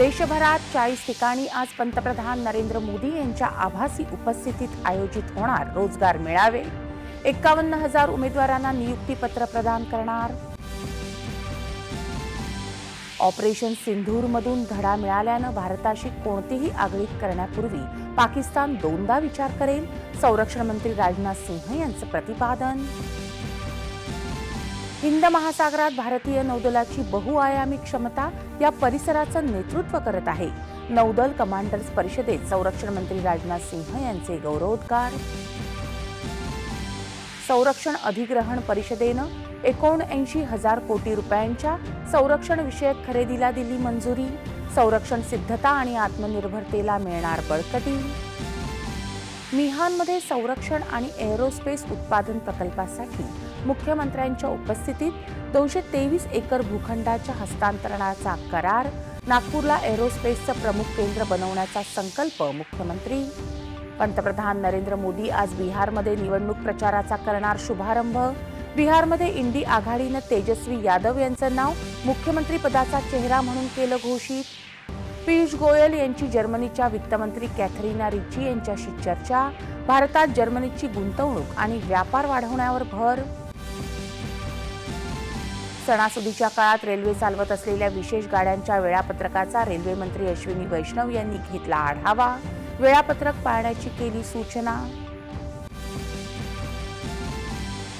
देशभरात चाळीस ठिकाणी आज पंतप्रधान नरेंद्र मोदी यांच्या आभासी उपस्थितीत आयोजित होणार रोजगार मेळावे. एक्कावन्न हजार उमेदवारांना नियुक्तीपत्र प्रदान करणार. ऑपरेशन सिंधूरमधून धडा मिळाल्यानं भारताशी कोणतीही आगळीक करण्यापूर्वी पाकिस्तान दोनदा विचार करेल. संरक्षण मंत्री राजनाथ सिंह यांचं प्रतिपादन. हिंद महासागरात भारतीय नौदलाची बहुआयामी क्षमता या परिसराचं नेतृत्व करत आहे. नौदल कमांडर्स परिषदेत संरक्षण मंत्री राजनाथ सिंह यांचे गौरवोद्गार. संरक्षण अधिग्रहण परिषदेनं एकोणऐंशी हजार कोटी रुपयांच्या संरक्षण विषयक खरेदीला दिली मंजुरी. संरक्षण सिद्धता आणि आत्मनिर्भरतेला मिळणार बळकटी. मिहानमध्ये संरक्षण आणि एअरोस्पेस उत्पादन प्रकल्पासाठी मुख्यमंत्र्यांच्या उपस्थितीत दोनशे तेवीस एकर भूखंडाच्या हस्तांतरणाचा करार नागपूरला एरोस्पेसचं प्रमुख केंद्र बनवण्याचा संकल्प मुख्यमंत्री. पंतप्रधान नरेंद्र मोदी आज बिहारमध्ये निवडणूक प्रचाराचा करणार शुभारंभ. बिहारमध्ये इंडी आघाडीनं तेजस्वी यादव यांचं नाव मुख्यमंत्री पदाचा चेहरा म्हणून केलं घोषित. पियुष गोयल यांची जर्मनीच्या वित्तमंत्री कॅथरीना रिची यांच्याशी चर्चा. भारतात जर्मनीची गुंतवणूक आणि व्यापार वाढवण्यावर भर सणासुदीच्या काळात रेल्वे चालवत असलेल्या विशेष गाड्यांच्या वेळापत्रकाचा रेल्वे मंत्री अश्विनी वैष्णव यांनी घेतला आढावा. वेळापत्रक पाळण्याची केली सूचना.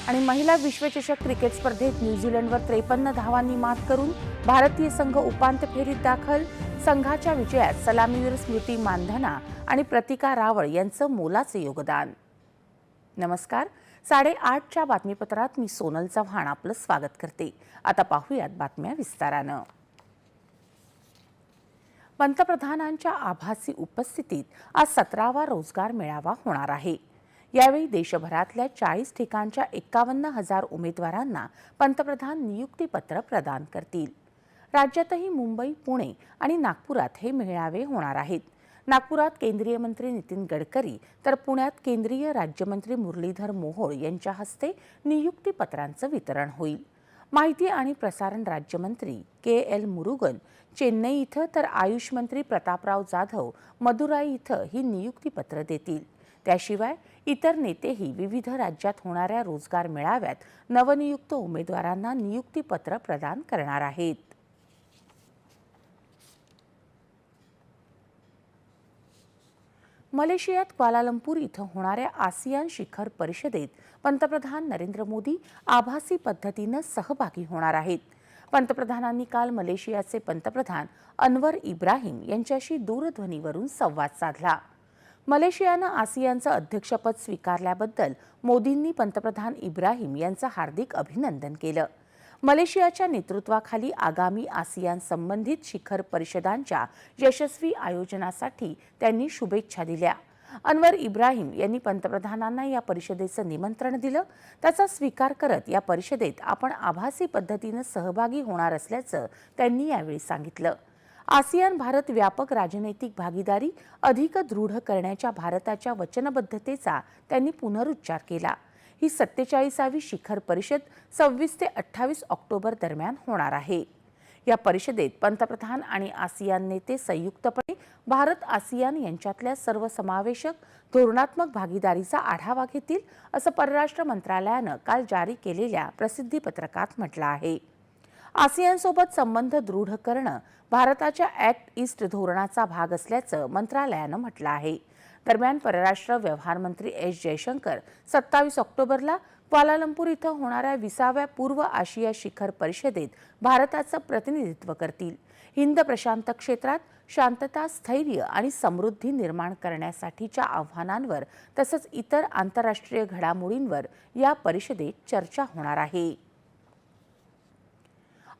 आणि महिला विश्वचषक क्रिकेट स्पर्धेत न्यूझीलंडवर त्रेपन्न धावांनी मात करून भारतीय संघ उपांत्य फेरीत दाखल. संघाच्या विजयात सलामीवीर स्मृती मानधना आणि प्रतिका रावळ यांचं मोलाचं योगदान. नमस्कार साडेआठच्या बातमीपत्रात मी सोनल चव्हाण आपलं स्वागत करते. आता पाहूयात बातम्या विस्तारानं. पंतप्रधानांच्या आभासी उपस्थितीत आज सतरावा रोजगार मेळावा होणार आहे. यावेळी देशभरातल्या चाळीस ठिकाणच्या एक्कावन्न हजार उमेदवारांना पंतप्रधान नियुक्तीपत्र प्रदान करतील. राज्यातही मुंबई पुणे आणि नागपुरात हे मेळावे होणार आहेत. नागपुरात केंद्रीय मंत्री नितीन गडकरी तर पुण्यात केंद्रीय राज्यमंत्री मुरलीधर मोहोळ यांच्या हस्ते नियुक्तीपत्रांचं वितरण होईल. माहिती आणि प्रसारण राज्यमंत्री के एल मुरुगन चेन्नई इथं तर आयुष मंत्री प्रतापराव जाधव मदुराई इथं ही नियुक्तीपत्र देतील. त्याशिवाय इतर नेतेही विविध राज्यात होणाऱ्या रोजगार मेळाव्यात नवनियुक्त उमेदवारांना नियुक्तीपत्र प्रदान करणार आहेत. मलेशियात क्वालालंपूर इथं होणाऱ्या आसियान शिखर परिषदेत पंतप्रधान नरेंद्र मोदी आभासी पद्धतीनं सहभागी होणार आहेत. पंतप्रधानांनी काल मलेशियाचे पंतप्रधान अनवर इब्राहिम यांच्याशी दूरध्वनीवरून संवाद साधला. मलेशियानं आसियानचं अध्यक्षपद स्वीकारल्याबद्दल मोदींनी पंतप्रधान इब्राहिम यांचं हार्दिक अभिनंदन केलं. मलेशियाच्या नेतृत्वाखाली आगामी आसियान संबंधित शिखर परिषदांच्या यशस्वी आयोजनासाठी त्यांनी शुभेच्छा दिल्या. अनवर इब्राहिम यांनी पंतप्रधानांना या परिषदेचं निमंत्रण दिलं. त्याचा स्वीकार करत या परिषदेत आपण आभासी पद्धतीनं सहभागी होणार असल्याचं त्यांनी यावेळी सांगितलं. आसियान भारत व्यापक राजनैतिक भागीदारी अधिक दृढ करण्याच्या भारताच्या वचनबद्धतेचा त्यांनी पुनरुच्चार केला. ही सत्तेचाळीसावी शिखर परिषद सव्वीस ते अठ्ठावीस ऑक्टोबर दरम्यान होणार आहे. या परिषदेत पंतप्रधान आणि आसियान नेते संयुक्तपणे भारत आसियान यांच्यातल्या सर्वसमावेशक धोरणात्मक भागीदारीचा आढावा घेतील असं परराष्ट्र मंत्रालयानं काल जारी केलेल्या प्रसिद्धीपत्रकात म्हटलं आहे. आसियानसोबत संबंध दृढ करणं भारताच्या ॲक्ट ईस्ट धोरणाचा भाग असल्याचं मंत्रालयानं म्हटलं आहे. दरम्यान परराष्ट्र व्यवहार मंत्री एस जयशंकर सत्तावीस ऑक्टोबरला क्वालालंपूर इथं होणाऱ्या विसाव्या पूर्व आशिया शिखर परिषदेत भारताचं प्रतिनिधित्व करतील. हिंद प्रशांत क्षेत्रात शांतता स्थैर्य आणि समृद्धी निर्माण करण्यासाठीच्या आव्हानांवर तसंच इतर आंतरराष्ट्रीय घडामोडींवर या परिषदेत चर्चा होणार आहे.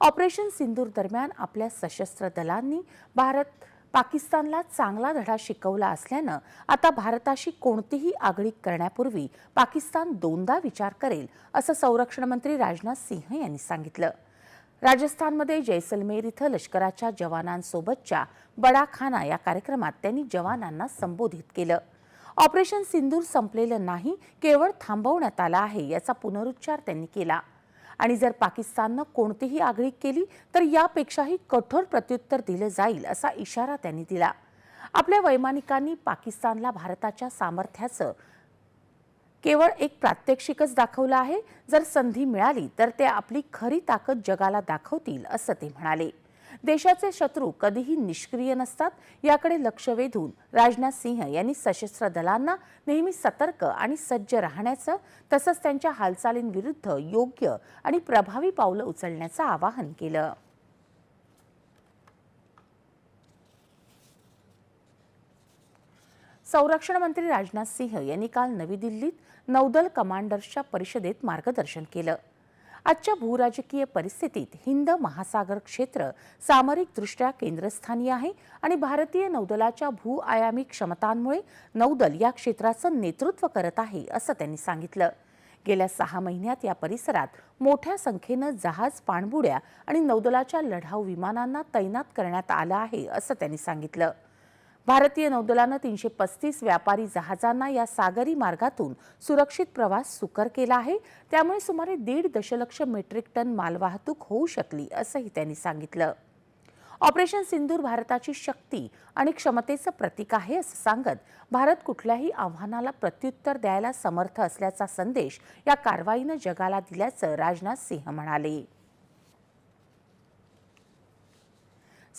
ऑपरेशन सिंदूर दरम्यान आपल्या सशस्त्र दलांनी भारत पाकिस्तानला चांगला धडा शिकवला असल्यानं आता भारताशी कोणतीही आगळीक करण्यापूर्वी पाकिस्तान दोनदा विचार करेल असं संरक्षण मंत्री राजनाथ सिंह यांनी सांगितलं. राजस्थानमध्ये जैसलमेर इथं लष्कराच्या जवानांसोबतच्या बडाखाना या कार्यक्रमात त्यांनी जवानांना संबोधित केलं. ऑपरेशन सिंदूर संपलेलं नाही केवळ थांबवण्यात आलं आहे याचा पुनरुच्चार त्यांनी केला. आणि जर पाकिस्ताननं कोणतीही आगळीक केली तर यापेक्षाही कठोर प्रत्युत्तर दिलं जाईल असा इशारा त्यांनी दिला. आपल्या वैमानिकांनी पाकिस्तानला भारताच्या सामर्थ्याचं केवळ एक प्रात्यक्षिकच दाखवलं आहे. जर संधी मिळाली तर ते आपली खरी ताकद जगाला दाखवतील असं ते म्हणाले. देशाचे शत्रू कधीही निष्क्रिय नसतात याकडे लक्ष वेधून राजनाथ सिंह यांनी सशस्त्र दलांना नेहमी सतर्क आणि सज्ज राहण्याचं तसंच त्यांच्या हालचालींविरुद्ध योग्य आणि प्रभावी पावलं उचलण्याचं आवाहन केलं. संरक्षण मंत्री राजनाथ सिंह यांनी काल नवी दिल्लीत नौदल कमांडर्सच्या परिषदेत मार्गदर्शन केलं. आजच्या भूराजकीय परिस्थितीत हिंद महासागर क्षेत्र सामरिकदृष्ट्या केंद्रस्थानी आहे आणि भारतीय नौदलाच्या भूआयामी क्षमतांमुळे नौदल या क्षेत्राचं नेतृत्व करत आहे असं त्यांनी सांगितलं. गेल्या सहा महिन्यात या परिसरात मोठ्या संख्येनं जहाज पाणबुड्या आणि नौदलाच्या लढाऊ विमानांना तैनात करण्यात आलं आहे असं त्यांनी सांगितलं. भारतीय नौदलानं तीनशे पस्तीस व्यापारी जहाजांना या सागरी मार्गातून सुरक्षित प्रवास सुकर केला आहे. त्यामुळे सुमारे दीड दशलक्ष मेट्रिक टन मालवाहतूक होऊ शकली असंही त्यांनी सांगितलं. ऑपरेशन सिंदूर भारताची शक्ती आणि क्षमतेचं प्रतीक आहे असं सांगत भारत कुठल्याही आव्हानाला प्रत्युत्तर द्यायला समर्थ असल्याचा संदेश या कारवाईनं जगाला दिल्याचं राजनाथ सिंह म्हणाले.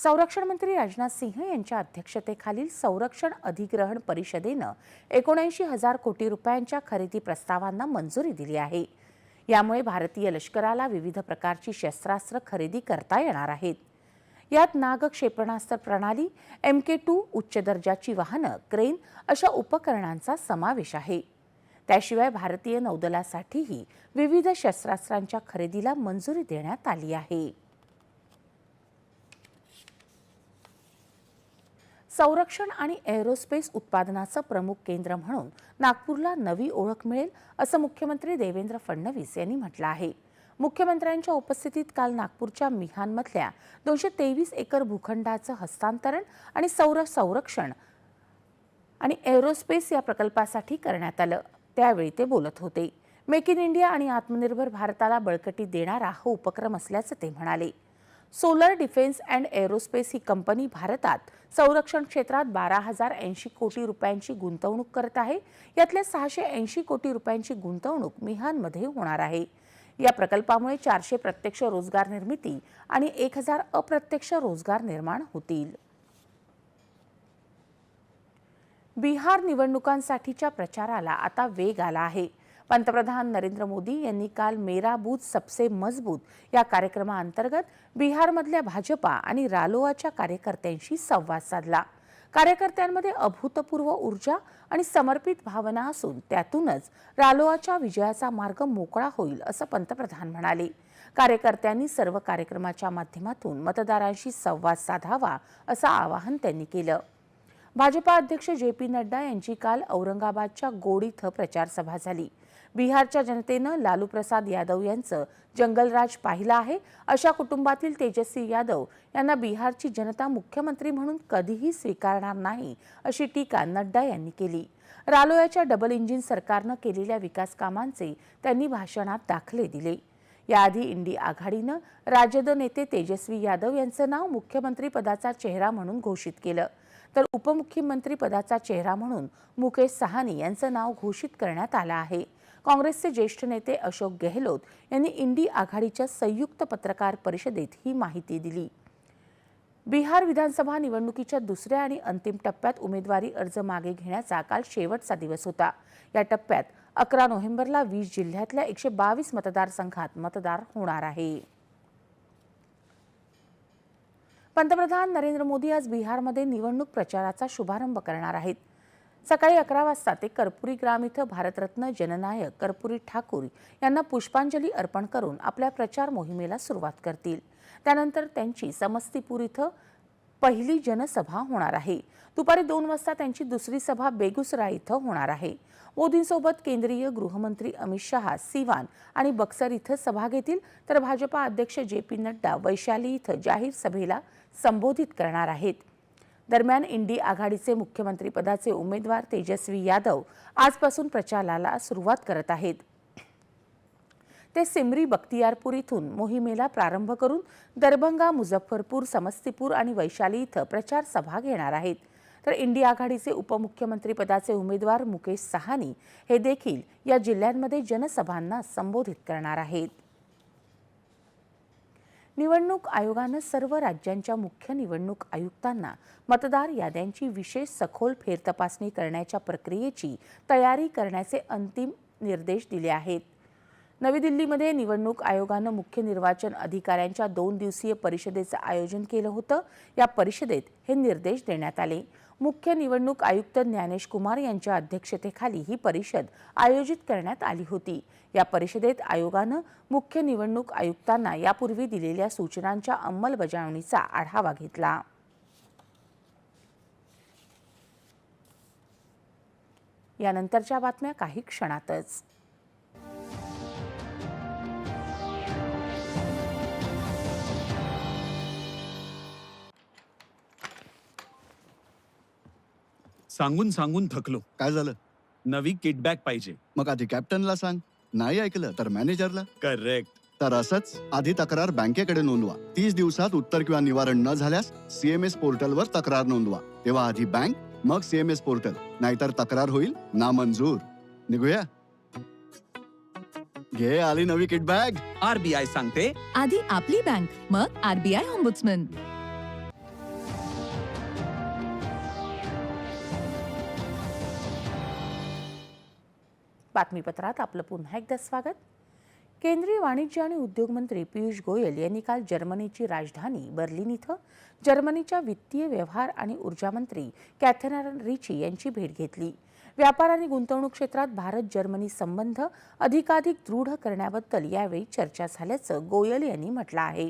संरक्षण मंत्री राजनाथ सिंह यांच्या अध्यक्षतेखालील संरक्षण अधिग्रहण परिषदेनं एकोणऐंशी हजार कोटी रुपयांच्या खरेदी प्रस्तावांना मंजुरी दिली आहे. यामुळे भारतीय लष्कराला विविध प्रकारची शस्त्रास्त्र खरेदी करता येणार आहेत. यात नाग क्षेपणास्त्र प्रणाली एम के टू उच्च दर्जाची वाहनं क्रेन अशा उपकरणांचा समावेश आहे. त्याशिवाय भारतीय नौदलासाठीही विविध शस्त्रास्त्रांच्या खरेदीला मंजुरी देण्यात आली आहे. संरक्षण आणि एरोस्पेस उत्पादनाचं प्रमुख केंद्र म्हणून नागपूरला नवी ओळख मिळेल असं मुख्यमंत्री देवेंद्र फडणवीस यांनी म्हटलं आहे. मुख्यमंत्र्यांच्या उपस्थितीत काल नागपूरच्या मिहानमधल्या दोनशे तेवीस एकर भूखंडाचं हस्तांतरण आणि सौर संरक्षण आणि एरोस्पेस या प्रकल्पासाठी करण्यात आलं. त्यावेळी ते बोलत होते. मेक इन इंडिया आणि आत्मनिर्भर भारताला बळकटी देणारा हा उपक्रम असल्याचं ते म्हणाले. सोलर डिफेन्स अँड एरोस्पेस ही कंपनी भारतात संरक्षण क्षेत्रात बारा हजार ऐंशी कोटी रुपयांची गुंतवणूक करत आहे. यातल्या सहाशे ऐंशी कोटी रुपयांची गुंतवणूक मिहानमध्ये होणार आहे. या प्रकल्पामुळे चारशे प्रत्यक्ष रोजगार निर्मिती आणि एक हजार अप्रत्यक्ष रोजगार निर्माण होतील. बिहार निवडणुकांसाठीच्या प्रचाराला आता वेग आला आहे. पंतप्रधान नरेंद्र मोदी यांनी काल मेरा बूथ सबसे मजबूत या कार्यक्रमाअंतर्गत बिहारमधल्या भाजपा आणि रालोआच्या कार्यकर्त्यांशी संवाद साधला. कार्यकर्त्यांमध्ये अभूतपूर्व ऊर्जा आणि समर्पित भावना असून त्यातूनच रालोआच्या विजयाचा मार्ग मोकळा होईल असं पंतप्रधान म्हणाले. कार्यकर्त्यांनी सर्व कार्यक्रमाच्या माध्यमातून मतदारांशी संवाद साधावा असं आवाहन त्यांनी केलं. भाजपा अध्यक्ष जे पी नड्डा यांची काल औरंगाबादच्या गोड इथं प्रचारसभा झाली. बिहारच्या जनतेनं लालू प्रसाद यादव यांचं जंगलराज पाहिलं आहे. अशा कुटुंबातील तेजस्वी यादव यांना बिहारची जनता मुख्यमंत्री म्हणून कधीही स्वीकारणार नाही अशी टीका नड्डा यांनी केली. रालोयाच्या डबल इंजिन सरकारनं केलेल्या विकास कामांचे त्यांनी भाषणात दाखले दिले. याआधी इंडी आघाडीनं राजद नेते तेजस्वी यादव यांचं नाव मुख्यमंत्री पदाचा चेहरा म्हणून घोषित केलं. तर उपमुख्यमंत्री पदाचा चेहरा म्हणून मुकेश सहानी यांचं नाव घोषित करण्यात आलं आहे. काँग्रेसचे ज्येष्ठ नेते अशोक गेहलोत यांनी इंडी आघाडीच्या संयुक्त पत्रकार परिषदेत ही माहिती दिली. बिहार विधानसभा निवडणुकीच्या दुसऱ्या आणि अंतिम टप्प्यात उमेदवारी अर्ज मागे घेण्याचा काल शेवटचा दिवस होता. या टप्प्यात अकरा नोव्हेंबरला वीस जिल्ह्यातल्या एकशे बावीस मतदारसंघात मतदार होणार आहे. पंतप्रधान नरेंद्र मोदी आज बिहारमध्ये निवडणूक प्रचाराचा शुभारंभ करणार आहेत. सकाळी अकरा वाजता ते कर्पुरी ग्राम इथं भारतरत्न जननायक कर्पुरी ठाकूर यांना पुष्पांजली अर्पण करून आपल्या प्रचार मोहिमेला सुरुवात करतील. त्यानंतर त्यांची समस्तीपूर इथं पहिली जनसभा होणार आहे. दुपारी दोन वाजता त्यांची दुसरी सभा बेगुसराय इथं होणार आहे. मोदींसोबत केंद्रीय गृहमंत्री अमित शहा सिवान आणि बक्सर इथं सभा घेतील तर भाजपा अध्यक्ष जे पी नड्डा वैशाली इथं जाहीर सभेला संबोधित करणार आहेत. दरम्यान इंडी आघाडीचे मुख्यमंत्रीपदाचे उमेदवार तेजस्वी यादव आजपासून प्रचाराला सुरुवात करत आहेत. ते सिमरी बख्तियारपूर इथून मोहिमेला प्रारंभ करून दरभंगा मुझफ्फरपूर समस्तीपूर आणि वैशाली इथं प्रचार सभा घेणार आहेत. तर इंडिया आघाडीचे उपमुख्यमंत्रीपदाचे उमेदवार मुकेश सहानी हे देखील या जिल्ह्यांमध्ये जनसभांना संबोधित करणार आहेत. निवडणूक आयोगानं सर्व राज्यांच्या मुख्य निवडणूक आयुक्तांना मतदार याद्यांची विशेष सखोल फेरतपासणी करण्याच्या प्रक्रियेची तयारी करण्याचे अंतिम निर्देश दिले आहेत. नवी दिल्लीमध्ये निवडणूक आयोगानं मुख्य निर्वाचन अधिकाऱ्यांच्या दोन दिवसीय परिषदेचं आयोजन केलं होतं. या परिषदेत हे निर्देश देण्यात आले. मुख्य निवडणूक आयुक्त ज्ञानेश कुमार यांच्या अध्यक्षतेखाली ही परिषद आयोजित करण्यात आली होती. या परिषदेत आयोगानं मुख्य निवडणूक आयुक्तांना यापूर्वी दिलेल्या सूचनांच्या अंमलबजावणीचा आढावा घेतला. यानंतरच्या बातम्या काही क्षणातच. सांगून सांगून थकलो. काय झालं? नवी किटबॅक पाहिजे. मग आधी कॅप्टनला सांग. नाही ऐकलं तर मॅनेजरला. करेक्ट. तर असंच आधी तक्रार बँकेकडे नोंदवा. तीस दिवसात उत्तर किंवा निवारण न झाल्यास सीएमएस पोर्टलवर तक्रार नोंदवा. तेव्हा आधी बँक मग सीएमएस पोर्टल. नाहीतर तक्रार होईल नामंजूर. निघूया? घे आली नवी किटबॅग. आरबीआय सांगते. आधी आपली बँक मग आरबीआय ऑम्बुड्समन. बातमीपत्रात आपलं पुन्हा एकदा स्वागत. केंद्रीय वाणिज्य आणि उद्योग मंत्री पियुष गोयल यांनी काल जर्मनीची राजधानी बर्लिन इथं जर्मनीच्या वित्तीय व्यवहार आणि ऊर्जा मंत्री कॅथेनारन रिची यांची भेट घेतली. व्यापार आणि गुंतवणूक क्षेत्रात भारत जर्मनी संबंध अधिकाधिक दृढ करण्याबद्दल यावेळी चर्चा झाल्याचं गोयल यांनी म्हटलं आहे.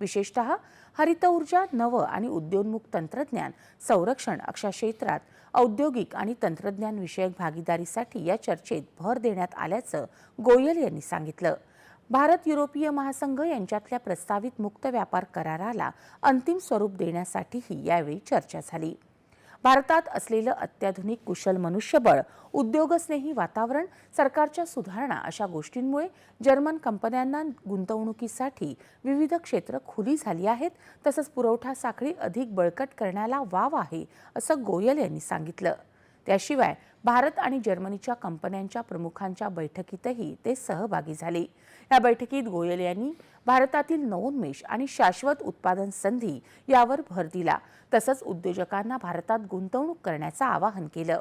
विशेषतः हरित ऊर्जा नव आणि उद्योन्मुख तंत्रज्ञान संरक्षण अशा क्षेत्रात औद्योगिक आणि तंत्रज्ञान विषयक भागीदारीसाठी या चर्चेत भर देण्यात आल्याचं गोयल यांनी सांगितलं. भारत युरोपीय महासंघ यांच्यातल्या प्रस्तावित मुक्त व्यापार कराराला अंतिम स्वरूप देण्यासाठीही यावेळी चर्चा झाली. भारतात असलेलं अत्याधुनिक कुशल मनुष्यबळ उद्योगस्नेही वातावरण सरकारच्या सुधारणा अशा गोष्टींमुळे जर्मन कंपन्यांना गुंतवणुकीसाठी विविध क्षेत्र खुली झाली आहेत. तसंच पुरवठा साखळी अधिक बळकट करण्याला वाव आहे असं गोयल यांनी सांगितलं. त्याशिवाय भारत आणि जर्मनीच्या कंपन्यांच्या प्रमुखांच्या बैठकीतही ते सहभागी झाले. या बैठकीत गोयल यांनी भारतातील नवोन्मेष आणि शाश्वत उत्पादन संधी यावर भर दिला. तसंच उद्योजकांना भारतात गुंतवणूक करण्याचं आवाहन केलं.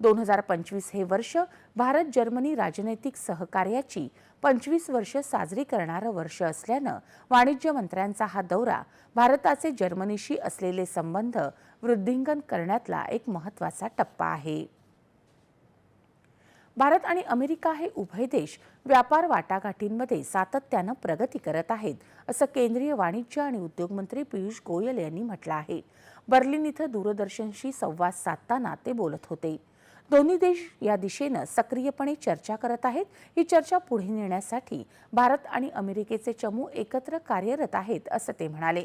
दोन हजार पंचवीस हे वर्ष भारत जर्मनी राजनैतिक सहकार्याची पंचवीस वर्ष साजरी करणारं वर्ष असल्यानं वाणिज्य मंत्र्यांचा हा दौरा भारताचे जर्मनीशी असलेले संबंध वृद्धिंगन करण्यातला एक महत्त्वाचा टप्पा आहे. भारत आणि अमेरिका हे उभय देश व्यापार वाटाघाटींमध्ये सातत्यानं प्रगती करत आहेत असं केंद्रीय वाणिज्य आणि उद्योग मंत्री पियुष गोयल यांनी म्हटलं आहे. बर्लिन इथं दूरदर्शनशी संवाद साधताना ते बोलत होते. दोन्ही देश या दिशेनं सक्रियपणे चर्चा करत आहेत. ही चर्चा पुढे नेण्यासाठी भारत आणि अमेरिकेचे चमू एकत्र कार्यरत आहेत असं ते म्हणाले.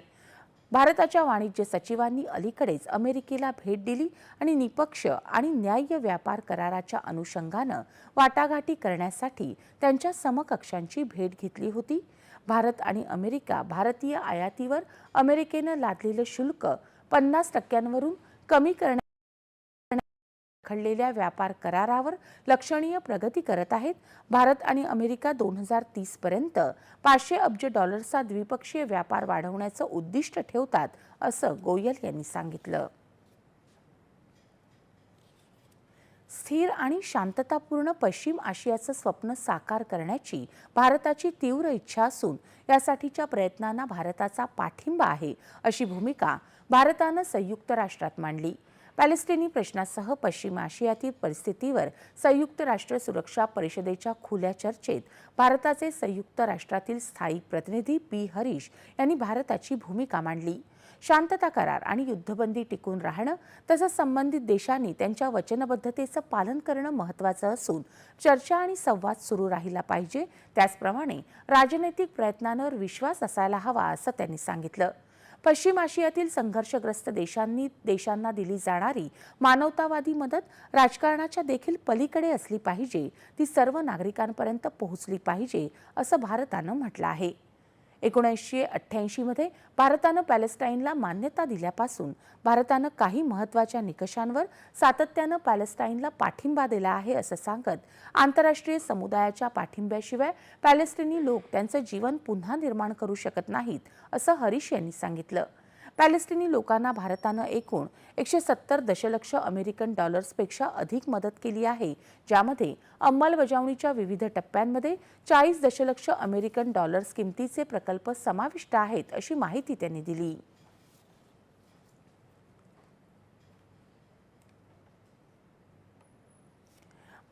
भारताच्या वाणिज्य सचिवांनी अलीकडेच अमेरिकेला भेट दिली आणि निपक्ष आणि न्याय्य व्यापार कराराच्या अनुषंगानं वाटाघाटी करण्यासाठी त्यांच्या समकक्षांची भेट घेतली होती. भारत आणि अमेरिका भारतीय आयातीवर अमेरिकेनं लादलेलं शुल्क पन्नास टक्क्यांवरून कमी करण्या खडलेल्या व्यापार करारावर लक्षणीय प्रगती करत आहेत. भारत आणि अमेरिका दोन हजार तीस पर्यंत पाचशे अब्ज डॉलर्सचा द्विपक्षीय व्यापार वाढवण्याचं उद्दिष्ट ठेवतात असं गोयल यांनी सांगितलं. स्थिर आणि शांततापूर्ण पश्चिम आशियाचं स्वप्न साकार करण्याची भारताची तीव्र इच्छा असून यासाठीच्या प्रयत्नांना भारताचा पाठिंबा आहे अशी भूमिका भारतानं संयुक्त राष्ट्रात मांडली. पॅलेस्टिनी प्रश्नासह पश्चिम आशियातील परिस्थितीवर संयुक्त राष्ट्र सुरक्षा परिषदेच्या खुल्या चर्चेत भारताचे संयुक्त राष्ट्रातील स्थायी प्रतिनिधी पी. हरीश यांनी भारताची भूमिका मांडली. शांतता करार आणि युद्धबंदी टिकून राहणं तसंच संबंधित देशांनी त्यांच्या वचनबद्धतेचं पालन करणं महत्त्वाचं असून चर्चा आणि संवाद सुरू राहिला पाहिजे. त्याचप्रमाणे राजनैतिक प्रयत्नांवर विश्वास असायला हवा असं त्यांनी सांगितलं. पश्चिम आशियातील संघर्षग्रस्त देशांनी देशांना दिली जाणारी मानवतावादी मदत राजकारणाच्या देखील पलीकडे असली पाहिजे. ती सर्व नागरिकांपर्यंत पोहोचली पाहिजे असं भारतानं म्हटलं आहे. एकोणीसशे अठ्ठ्याऐंशीमध्ये भारतानं पॅलेस्टाईनला मान्यता दिल्यापासून भारतानं काही महत्त्वाच्या निकषांवर सातत्यानं पॅलेस्टाईनला पाठिंबा दिला आहे असं सांगत आंतरराष्ट्रीय समुदायाच्या पाठिंब्याशिवाय पॅलेस्टिनी लोक त्यांचं जीवन पुन्हा निर्माण करू शकत नाहीत असं हरीश यांनी सांगितलं. पॅलेस्टिनी लोकांना भारतानं एकूण एकशे सत्तर दशलक्ष अमेरिकन डॉलर्सपेक्षा अधिक मदत केली आहे ज्यामध्ये अंमलबजावणीच्या विविध टप्प्यांमध्ये चाळीस दशलक्ष अमेरिकन डॉलर्स किमतीचे प्रकल्प समाविष्ट आहेत अशी माहिती त्यांनी दिली.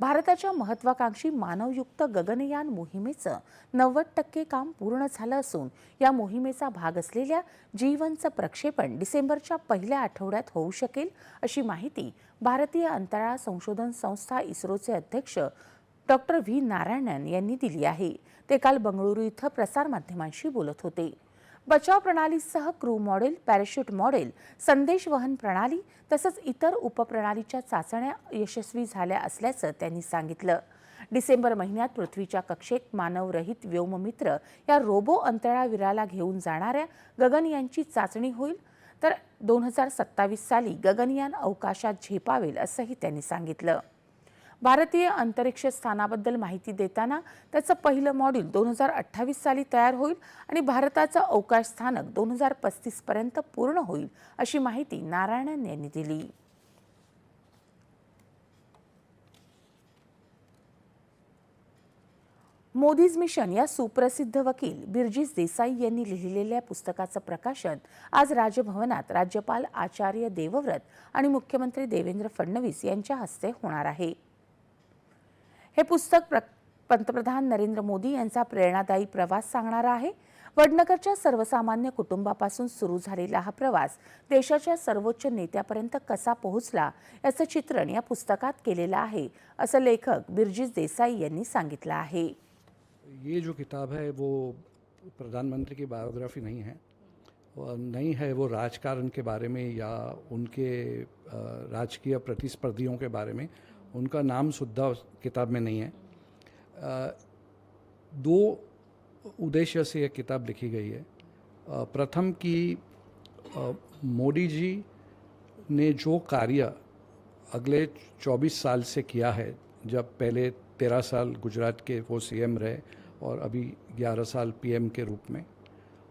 भारताच्या महत्वाकांक्षी मानवयुक्त गगनयान मोहिमेचं नव्वद टक्के काम पूर्ण झालं असून या मोहिमेचा भाग असलेल्या जीवनचं प्रक्षेपण डिसेंबरच्या पहिल्या आठवड्यात होऊ शकेल अशी माहिती भारतीय अंतराळ संशोधन संस्था इस्रोचे अध्यक्ष डॉक्टर व्ही. नारायणन यांनी दिली आहे. ते काल बंगळुरू इथं प्रसारमाध्यमांशी बोलत होते. बचाव प्रणालीसह क्रू मॉडेल पॅराशूट मॉडेल संदेश वहन प्रणाली तसंच इतर उपप्रणालीच्या चाचण्या यशस्वी झाल्या असल्याचं त्यांनी सांगितलं. डिसेंबर महिन्यात पृथ्वीच्या कक्षेत मानवरहित व्योममित्र या रोबो अंतराळवीराला घेऊन जाणाऱ्या गगनयानची चाचणी होईल. तर दोन हजार सत्तावीस साली गगनयान अवकाशात झेपावेल असंही त्यांनी सांगितलं. भारतीय अंतरिक्ष स्थानाबद्दल माहिती देताना त्याचं पहिलं मॉड्यूल दोन हजार अठ्ठावीस साली तयार होईल आणि भारताचं अवकाश स्थानक दोन हजार पस्तीसपर्यंत पूर्ण होईल अशी माहिती नारायणन यांनी दिली. मोदीज मिशन या सुप्रसिद्ध वकील बिरजीस देसाई यांनी लिहिलेल्या पुस्तकाचं प्रकाशन आज राजभवनात राज्यपाल आचार्य देवव्रत आणि मुख्यमंत्री देवेंद्र फडणवीस यांच्या हस्ते होणार आहे. हे पुस्तक प्र पंतप्रधान नरेंद्र मोदी यांचा प्रेरणादायी प्रवास सांगणारा आहे. वडनगरच्या सर्वसामान्य कुटुंबापासून सुरू झालेला हा प्रवास देशाच्या सर्वोच्च नेत्यापर्यंत कसा पोहोचला याचं चित्रण या पुस्तकात केलेलं आहे असं लेखक बिरजित देसाई यांनी सांगितलं आहे. ये जो किताब है वो प्रधानमंत्री की बायोग्राफी नहीं है। नहीं है वो राजकारण के बारे में या उनके राजकीय प्रतिस्पर्धियों के बारे में। उनका नाम सुद्धा किताब में नहीं है। दो उद्देश्य से यह किताब लिखी गई है। प्रथम कि मोदी जी ने जो कार्य अगले 24 साल से किया है, जब पहले 13 साल गुजरात के वो सीएम रहे और अभी 11 साल पीएम के रूप में,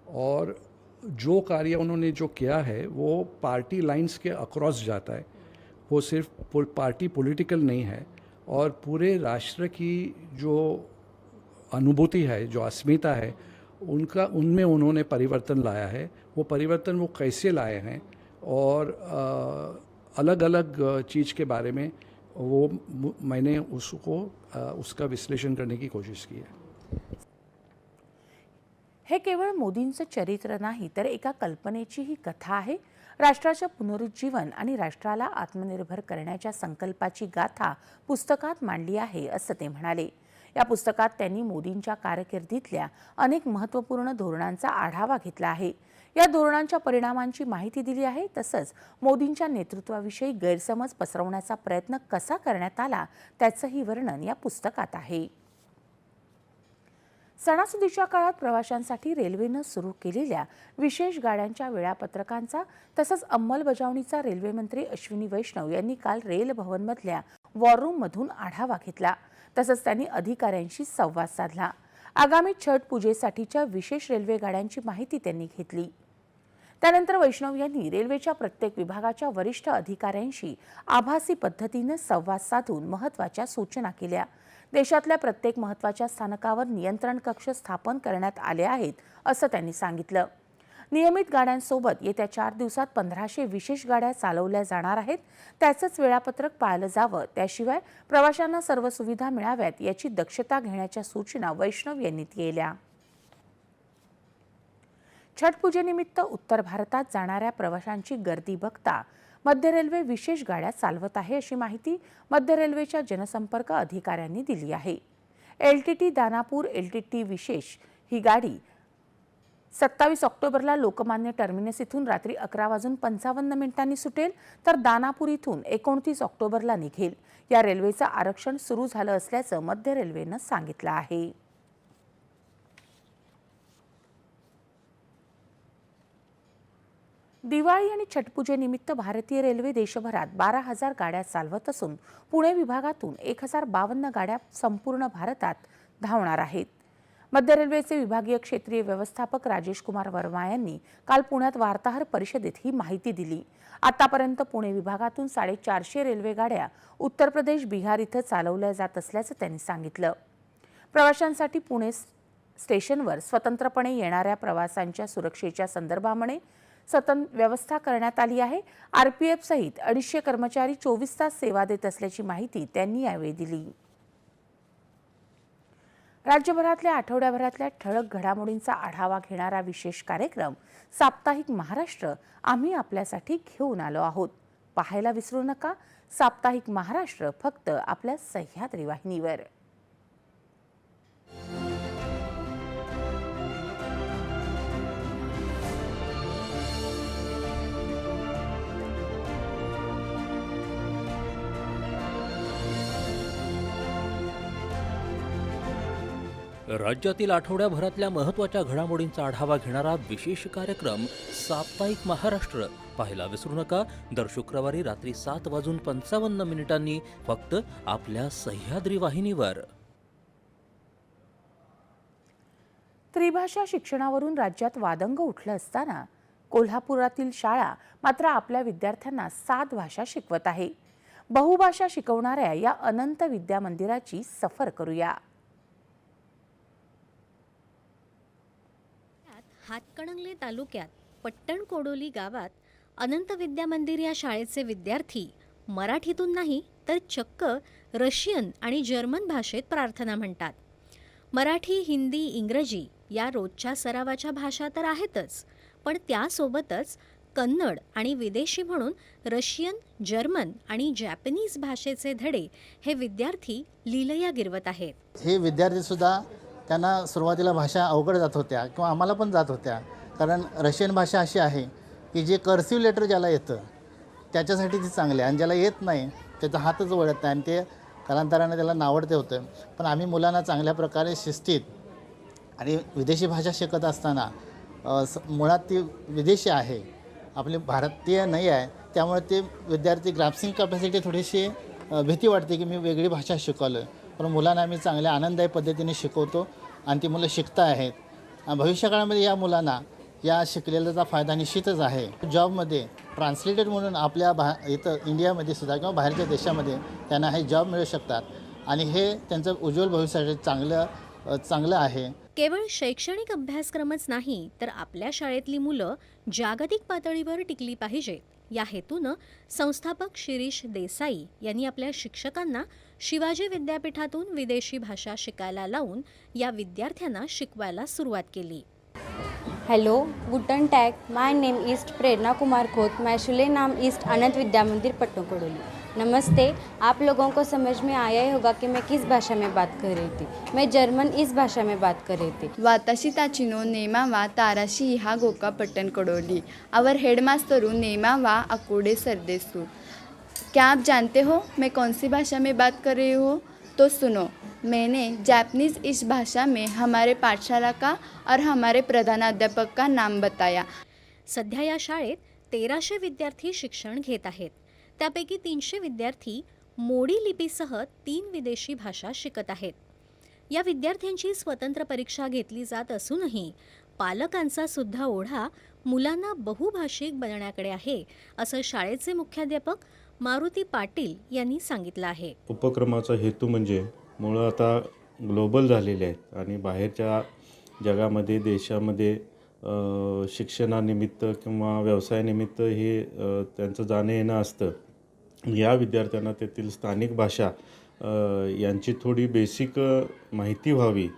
और जो कार्य उन्होंने जो किया है, वो पार्टी लाइंस के अक्रॉस जाता है। वो सिर्फ़ पार्टी पॉलिटिकल नहीं है और पूरे राष्ट्र की जो अनुभूति है जो अस्मिता है उनका उनमें उन्होंने परिवर्तन लाया है। वो परिवर्तन वो कैसे लाए हैं और अलग अलग चीज़ के बारे में वो मैंने उसको अ, उसका विश्लेषण करने की कोशिश की है। हे केवळ मोदींचं चरित्र नाही तर एका कल्पनेची ही कथा आहे राष्ट्राचं पुनरुज्जीवन आणि राष्ट्राला आत्मनिर्भर करण्याच्या संकल्पाची गाथा पुस्तकात मांडली आहे असं ते म्हणाले. या पुस्तकात त्यांनी मोदींच्या कारकिर्दीतल्या अनेक महत्त्वपूर्ण धोरणांचा आढावा घेतला आहे. या धोरणांच्या परिणामांची माहिती दिली आहे तसंच मोदींच्या नेतृत्वाविषयी गैरसमज पसरवण्याचा प्रयत्न कसा करण्यात आला त्याचंही वर्णन या पुस्तकात आहे. सणासुदीच्या काळात प्रवाशांसाठी रेल्वेनं सुरू केलेल्या विशेष गाड्यांच्या वेळापत्रकांचा तसंच अंमलबजावणीचा रेल्वेमंत्री अश्विनी वैष्णव यांनी काल रेल भवनमधल्या वॉररूममधून आढावा घेतला. तसंच त्यांनी अधिकाऱ्यांशी संवाद साधला. आगामी छठ पूजेसाठीच्या विशेष रेल्वे गाड्यांची माहिती त्यांनी घेतली. त्यानंतर वैष्णव यांनी रेल्वेच्या प्रत्येक विभागाच्या वरिष्ठ अधिकाऱ्यांशी आभासी पद्धतीनं संवाद साधून महत्त्वाच्या सूचना केल्या. देशातल्या प्रत्येक महत्त्वाच्या स्थानकावर नियंत्रण कक्ष स्थापन करण्यात आले आहेत असं त्यांनी सांगितलं. नियमित गाड्यांसोबत येत्या चार दिवसात पंधराशे विशेष गाड्या चालवल्या जाणार आहेत. त्याचंच वेळापत्रक पाळलं जावं. त्याशिवाय प्रवाशांना सर्व सुविधा मिळाव्यात याची दक्षता घेण्याच्या सूचना वैष्णव यांनी केल्या. छठ पूजेनिमित्त उत्तर भारतात जाणाऱ्या प्रवाशांची गर्दी बघता मध्य रेल्वे विशेष गाड्या चालवत आहे अशी माहिती मध्य रेल्वेच्या जनसंपर्क अधिकाऱ्यांनी दिली आहे. L T T Danapur L T T विशेष ही गाडी सत्तावीस ऑक्टोबरला लोकमान्य टर्मिनस इथून रात्री अकरा वाजून पंचावन्न मिनिटांनी सुटेल तर दानापूर इथून एकोणतीस ऑक्टोबरला निघेल. या रेल्वेचं आरक्षण सुरू झालं असल्याचं मध्य रेल्वेनं सांगितलं आहे. दिवाळी आणि छटपूजेनिमित्त भारतीय रेल्वे देशभरात बारा हजार गाड्या चालवत असून पुणे विभागातून एक हजार बावन्न गाड्या संपूर्ण भारतात धावणार आहेत. मध्य रेल्वेचे विभागीय क्षेत्रीय व्यवस्थापक राजेश कुमार वर्मा यांनी काल पुण्यात वार्ताहर परिषदेत ही माहिती दिली. आतापर्यंत पुणे विभागातून साडेचारशे रेल्वे गाड्या उत्तर प्रदेश बिहार इथं चालवल्या जात असल्याचं त्यांनी सांगितलं. प्रवाशांसाठी पुणे स्टेशनवर स्वतंत्रपणे येणाऱ्या प्रवासांच्या सुरक्षेच्या संदर्भामध्ये सतन व्यवस्था करण्यात आली आहे. आरपीएफ सहित अडीचशे कर्मचारी चोवीस तास सेवा देत असल्याची माहिती त्यांनी यावेळी दिली. राज्यभरातल्या आठवड्याभरातल्या ठळक घडामोडींचा आढावा घेणारा विशेष कार्यक्रम साप्ताहिक महाराष्ट्र आम्ही आपल्यासाठी घेऊन आलो आहोत. पाहायला विसरू नका साप्ताहिक महाराष्ट्र फक्त आपल्या सह्याद्री वाहिनीवर. राज्यातील आठवड्याभरातल्या महत्त्वाच्या घडामोडींचा आढावा घेणारा विशेष कार्यक्रम साप्ताहिक महाराष्ट्र. पाहायला विसरू नका. दर शुक्रवारी रात्री सात वाजून पंचावन्न मिनिटांनी फक्त आपल्या सह्याद्री वाहिनीवर. त्रिभाषा शिक्षणावरून राज्यात वादंग उठलं असताना कोल्हापुरातील शाळा मात्र आपल्या विद्यार्थ्यांना सात भाषा शिकवत आहे. बहुभाषा शिकवणाऱ्या या अनंत विद्या मंदिराची सफर करूया. हातकणंगले तालुक्यात पट्टण कोडोली गावात अनंत विद्या मंदिर या शाळेचे विद्यार्थी मराठीतून नाही तर चक्क रशियन आणि जर्मन भाषेत प्रार्थना म्हणतात. मराठी हिंदी इंग्रजी या रोजच्या सरावाच्या भाषा तर आहेतच पण त्यासोबतच कन्नड आणि विदेशी म्हणून रशियन जर्मन आणि जॅपनीज भाषेचे धडे हे विद्यार्थी लीलया गिरवत आहेत. हे विद्यार्थीसुद्धा त्यांना सुरुवातीला भाषा अवघड जात होत्या किंवा आम्हाला पण जात होत्या. कारण रशियन भाषा अशी आहे की जे कर्सिव्ह लेटर ज्याला येतं त्याच्यासाठी ती चांगली आहे. आणि ज्याला येत नाही त्याचा हातच वळत नाही. आणि ते कालांतराने त्याला नावडते होतं. पण आम्ही मुलांना चांगल्या प्रकारे शिस्तीत आणि विदेशी भाषा शिकत असताना स- मुळात ती विदेशी आहे. आपली भारतीय नाही आहे. त्यामुळे ते विद्यार्थी ग्राफ्सिंग कॅपॅसिटी थोडीशी भीती वाटते की मी वेगळी भाषा शिकवलं पण मुलांना आम्ही चांगल्या आनंददायी पद्धतीने शिकवतो. आणि ती मुलं शिकत आहेत भविष्यकाळामध्ये या मुलांना या शिकलेल्याचा फायदा निश्चितच आहे. जॉबमध्ये ट्रान्सलेटेड म्हणून आपल्या भा इथं इंडियामध्ये सुद्धा किंवा बाहेरच्या देशामध्ये त्यांना हे जॉब मिळू शकतात. आणि हे त्यांचं उज्ज्वल भविष्यासाठी चांगलं चांगलं आहे. केवळ शैक्षणिक अभ्यासक्रमच नाही तर आपल्या शाळेतली मुलं जागतिक पातळीवर टिकली पाहिजेत या हेतूनं संस्थापक शिरीष देसाई यांनी आपल्या शिक्षकांना शिवाजी विद्यापीठातून विदेशी भाषा शिकायला लावून या विद्यार्थ्यांना शिकवायला सुरुवात केली. हेलो गुटन टैग माय नेम इस्ट प्रेरणा कुमार खोत मैं शुले नाम ईस्ट अनंत विद्या मंदिर पट्टू कोडोली नमस्ते आप लोगों को समझ में आया ही होगा कि मैं किस भाषा में बात कर रही थी। मैं जर्मन इस भाषा में बात कर रही थी। वाताशी ताचिनो नेमा वा ताराशी इहा गोका पट्टन कडोली आवर हेडमास्टरू नेमा वा अकोडे सरदेसू। क्या आप जानते हो मैं कौन सी भाषा में बात कर रही हूँ? तो सुनो मैंने जापनीज़ इस भाषा में हमारे पाठशाला का और हमारे प्रधानाध्यापक का नाम बताया। सध्या या शाळेत तेराशे विद्यार्थी शिक्षण घेत आहेत. त्यापैकी तीनशे विद्यार्थी मोडी लिपीसह तीन विदेशी भाषा शिकत आहेत. या विद्यार्थ्यांची स्वतंत्र परीक्षा घेतली जात असूनही पालकांचा सुद्धा ओढा मुलांना बहुभाषिक बनण्याकडे आहे असं शाळेचे मुख्याध्यापक मारुती पाटील यांनी सांगितलं आहे. उपक्रमाचा हेतू म्हणजे मुळं आता ग्लोबल झालेले आहेत आणि बाहेरच्या जगामध्ये देशामध्ये शिक्षणानिमित्त किंवा व्यवसायानिमित्त हे त्यांचं जाणं येणं असतं. या विद्यार्थ्यांना तेथील स्थानिक भाषा यांची थोडी बेसिक माहिती व्हावी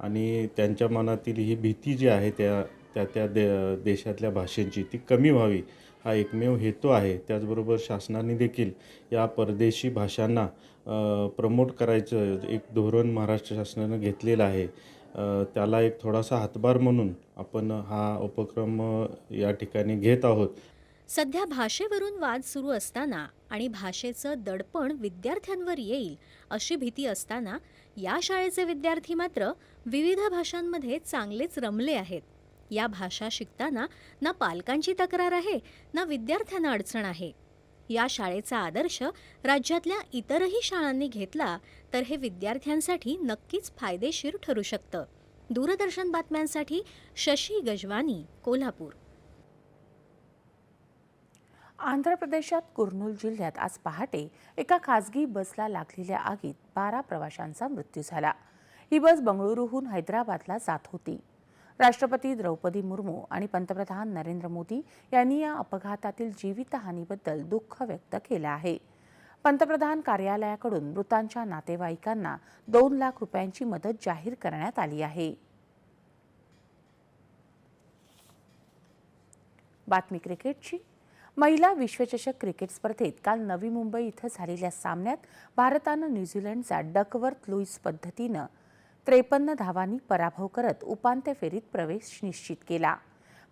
आणि त्यांच्या मनातील ही भीती जी आहे त्या त्या त्या दे देशातल्या भाषेंची ती कमी व्हावी. हा एकमेव हेतू आहे. त्याचबरोबर शासनाने देखील या परदेशी भाषांना प्रमोट करायचं एक धोरण महाराष्ट्र शासनानं घेतलेलं आहे. त्याला एक थोडासा हातभार म्हणून आपण हा उपक्रम या ठिकाणी घेत आहोत. सध्या भाषेवरून वाद सुरू असताना आणि भाषेचं दडपण विद्यार्थ्यांवर येईल अशी भीती असताना या शाळेचे विद्यार्थी मात्र विविध भाषांमध्ये चांगलेच रमले आहेत. या भाषा शिकताना ना पालकांची तक्रार आहे ना विद्यार्थ्यांना अडचण आहे. या शाळेचा आदर्श राज्यातल्या इतरही शाळांनी घेतला तर हे विद्यार्थ्यांसाठी नक्कीच फायदेशीर ठरू शकतं. दूरदर्शन बातम्यांसाठी शशी गजवानी कोल्हापूर. आंध्र प्रदेशात कुर्नूल जिल्ह्यात आज पहाटे एका खासगी बसला लागलेल्या आगीत बारा प्रवाशांचा मृत्यू झाला. ही बस बंगळुरूहून हैदराबादला जात होती. राष्ट्रपती द्रौपदी मुर्मू आणि पंतप्रधान नरेंद्र मोदी यांनी या अपघातातील जीवितहानीबद्दल दुःख व्यक्त केलं आहे. पंतप्रधान कार्यालयाकडून मृतांच्या नातेवाईकांना दोन लाख रुपयांची मदत जाहीर करण्यात आली आहे. बातमी क्रिकेटची. महिला विश्वचषक क्रिकेट स्पर्धेत काल नवी मुंबई इथं झालेल्या सामन्यात भारतानं न्यूझीलंडचा डकवर्थ लुईस पद्धतीनं त्रेपन्न धावांनी पराभव करत उपांत्य फेरीत प्रवेश निश्चित केला.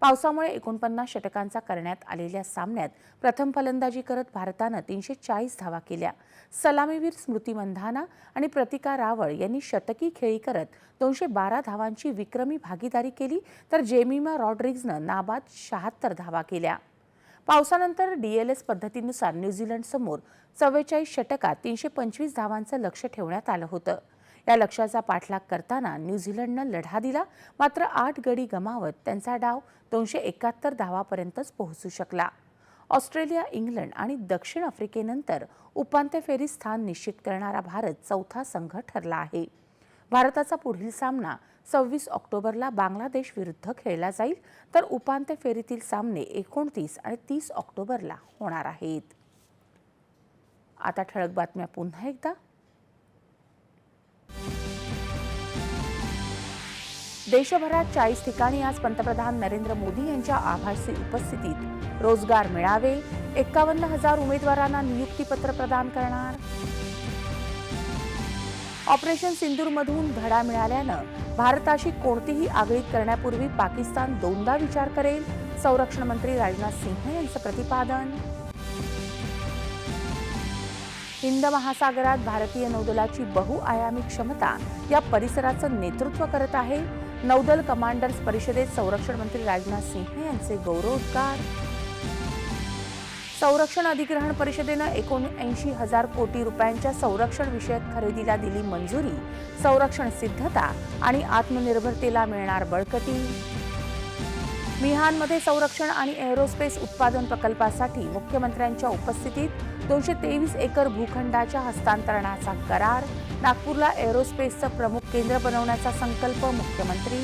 पावसामुळे एकोणपन्नास षटकांचा करण्यात आलेल्या सामन्यात प्रथम फलंदाजी करत भारतानं तीनशे चाळीस धावा केल्या. सलामीवीर स्मृती मंधाना आणि प्रतिका रावळ यांनी शतकी खेळी करत दोनशे बारा धावांची विक्रमी भागीदारी केली तर जेमिमा रॉड्रिग्जनं नाबाद शहात्तर धावा केल्या. पावसानंतर डीएलएस पद्धतीनुसार न्यूझीलंडसमोर चव्वेचाळीस षटकात तीनशे पंचवीस धावांचं लक्ष ठेवण्यात आलं होतं. या लक्ष्याचा पाठलाग करताना न्यूझीलंडनं लढा दिला. मात्र आठ गडी गमावत त्यांचा डाव दोनशे एकाहत्तर धावापर्यंतच पोहोचू शकला. ऑस्ट्रेलिया इंग्लंड आणि दक्षिण आफ्रिकेनंतर उपांत्य फेरीत स्थान निश्चित करणारा भारत चौथा संघ ठरला आहे. भारताचा पुढील सामना सव्वीस ऑक्टोबरला बांगलादेश विरुद्ध खेळला जाईल. तर उपांत्य फेरीतील सामने एकोणतीस आणि तीस ऑक्टोबरला होणार आहेत. आता ठळक बातम्या पुन्हा एकदा. देशभरात चाळीस ठिकाणी आज पंतप्रधान नरेंद्र मोदी यांच्या आभासी उपस्थितीत रोजगार मिळावे. एकावन्न हजार उमेदवारांना नियुक्तीपत्र प्रदान करणार. ऑपरेशन सिंदूरमधून धडा मिळाल्यानं भारताशी कोणतीही आगळीक करण्यापूर्वी पाकिस्तान दोनदा विचार करेल. संरक्षण मंत्री राजनाथ सिंह यांचं प्रतिपादन. हिंद महासागरात भारतीय नौदलाची बहुआयामी क्षमता या परिसराचं नेतृत्व करत आहे. नौदल कमांडर्स परिषदेत संरक्षण मंत्री राजनाथ सिंह यांचे गौरवोद्गार संरक्षण अधिग्रहण परिषदेनं एकोणऐंशी हजार कोटी रुपयांच्या संरक्षण विषयक खरेदीला दिली मंजुरी. संरक्षण सिद्धता आणि आत्मनिर्भरतेला मिळणार बळकटी. मिहानमध्ये संरक्षण आणि एअरोस्पेस उत्पादन प्रकल्पासाठी मुख्यमंत्र्यांच्या उपस्थितीत दोनशे तेवीस एकर भूखंडाच्या हस्तांतरणाचा करार. नागपूरला एअरोस्पेसचं प्रमुख केंद्र बनवण्याचा संकल्प मुख्यमंत्री.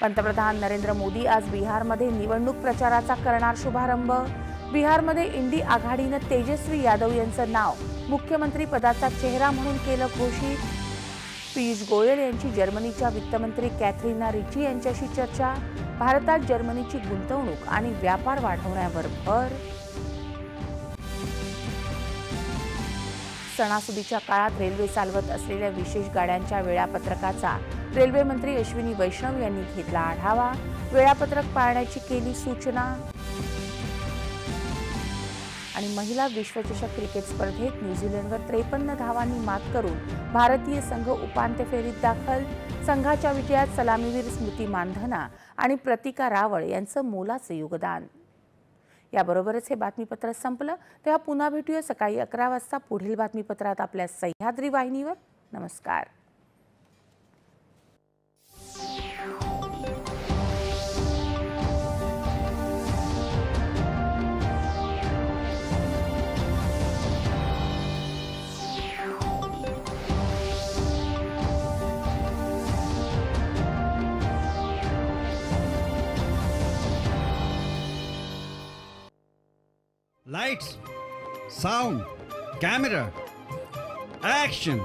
पंतप्रधान नरेंद्र मोदी आज बिहारमध्ये निवडणूक प्रचाराचा करणार शुभारंभ. बिहारमध्ये इंडी आघाडीनं तेजस्वी यादव यांचं नाव मुख्यमंत्री पदाचा चेहरा म्हणून केलं घोषित. पियुष गोयल यांची जर्मनीच्या वित्तमंत्री कॅथरीना रिची यांच्याशी चर्चा. भारतात जर्मनीची गुंतवणूक आणि व्यापार वाढवण्यावर भर. सणासुदीच्या काळात रेल्वे चालवत असलेल्या विशेष गाड्यांच्या वेळापत्रकाचा रेल्वेमंत्री अश्विनी वैष्णव यांनी घेतला आढावा. वेळापत्रक पाळण्याची केली सूचना. आणि महिला विश्वचषक क्रिकेट स्पर्धेत न्यूझीलंडवर त्रेपन्न धावांनी मात करून भारतीय संघ उपांत्य फेरीत दाखल. संघाच्या विजयात सलामीवीर स्मृती मानधना आणि प्रतिका रावळ यांचं मोलाचं योगदान. याबरोबरच हे बातमीपत्र संपलं. तेव्हा पुन्हा भेटूया सकाळी अकरा वाजता पुढील बातमीपत्रात आपल्या सह्याद्री वाहिनीवर. नमस्कार. Lights, sound, camera, action.